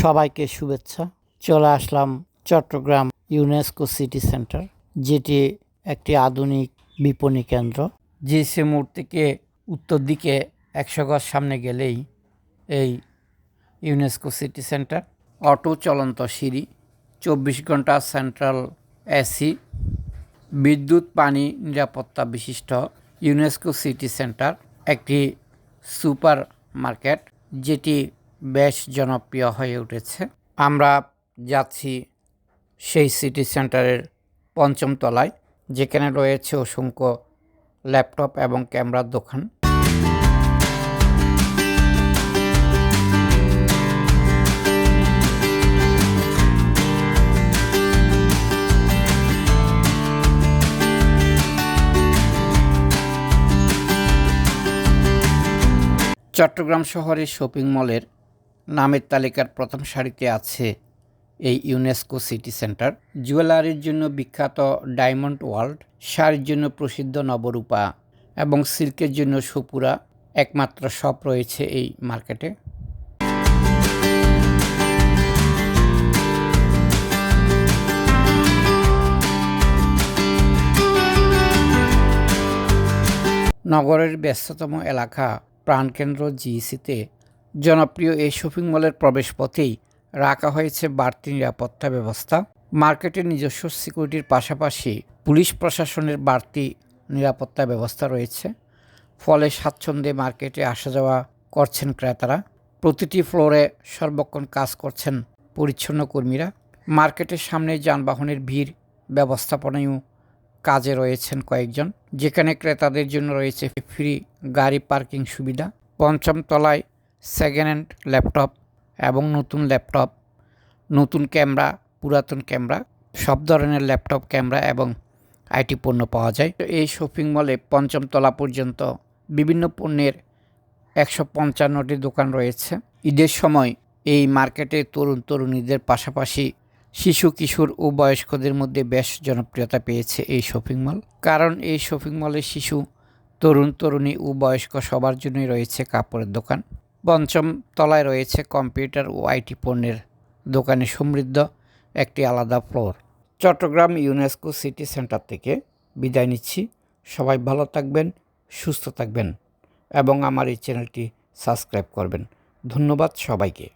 সবাইকে শুভেচ্ছা। চলে আসলাম চট্টগ্রাম ইউনেস্কো সিটি সেন্টার যেটি একটি আধুনিক বিপণী কেন্দ্র। জিসি মোড় থেকে উত্তর দিকে একশো গজ সামনে গেলেই এই ইউনেস্কো সিটি সেন্টার অটো চলন্ত সিঁড়ি, চব্বিশ ঘণ্টা সেন্ট্রাল এসি বিদ্যুৎ, পানি নিরাপত্তা বিশিষ্ট ইউনেস্কো সিটি সেন্টার একটি সুপার মার্কেট, যেটি বেশ জনপ্রিয় হয়ে উঠেছে। আমরা যাচ্ছি সেই সিটি সেন্টারের পঞ্চম তলায়, যেখানে রয়েছে অসংখ্য ল্যাপটপ এবং ক্যামেরার দোকান। চট্টগ্রাম শহরের শপিং মলের নামের তালিকার প্রথম সারিতে আছে এই ইউনেস্কো সিটি সেন্টার। জুয়েলারির জন্য বিখ্যাত ডায়মন্ড ওয়ার্ল্ড, শাড়ির জন্য প্রসিদ্ধ নবরূপা এবং সিল্কের জন্য সুপুরা একমাত্র শপ রয়েছে এই মার্কেটে। নগরের ব্যস্ততম এলাকা প্রাণকেন্দ্র জিইসিতে জনপ্রিয় এই শপিং মলের প্রবেশপথেই রাখা হয়েছে বাড়তি নিরাপত্তা ব্যবস্থা। মার্কেটের নিজস্ব সিকিউরিটির পাশাপাশি পুলিশ প্রশাসনের বাড়তি নিরাপত্তা ব্যবস্থা রয়েছে। ফলে স্বাচ্ছন্দ্যে মার্কেটে আসা যাওয়া করছেন ক্রেতারা। প্রতিটি ফ্লোরে সর্বক্ষণ কাজ করছেন পরিচ্ছন্ন কর্মীরা। মার্কেটের সামনে যানবাহনের ভিড় ব্যবস্থাপনায়ও কাজে রয়েছেন কয়েকজন, যেখানে ক্রেতাদের জন্য রয়েছে ফ্রি গাড়ি পার্কিং সুবিধা। পঞ্চম তলায় সেকেন্ড হ্যান্ড ল্যাপটপ এবং নতুন ল্যাপটপ নতুন ক্যামেরা পুরাতন ক্যামেরা সব ধরনের ল্যাপটপ ক্যামেরা এবং আইটি পণ্য পাওয়া যায়। এই শপিং মলে পঞ্চম তলা পর্যন্ত বিভিন্ন পণ্যের একশো পঞ্চান্নটি দোকান রয়েছে। ঈদের সময় এই মার্কেটে তরুণ তরুণীদের পাশাপাশি শিশু, কিশোর ও বয়স্কদের মধ্যে বেশ জনপ্রিয়তা পেয়েছে এই শপিং মল কারণ এই শপিং মলে শিশু, তরুণ, তরুণী ও বয়স্ক সবার জন্যই রয়েছে কাপড়ের দোকান। পঞ্চম তলায় রয়েছে কম্পিউটার ও আইটি পণ্যের দোকানে সমৃদ্ধ একটি আলাদা floor. Chattogram UNESCO city centre থেকে বিদায় নিচ্ছি। সবাই ভালো থাকবেন, সুস্থ থাকবেন এবং আমার এই চ্যানেলটি সাবস্ক্রাইব করবেন। ধন্যবাদ সবাইকে।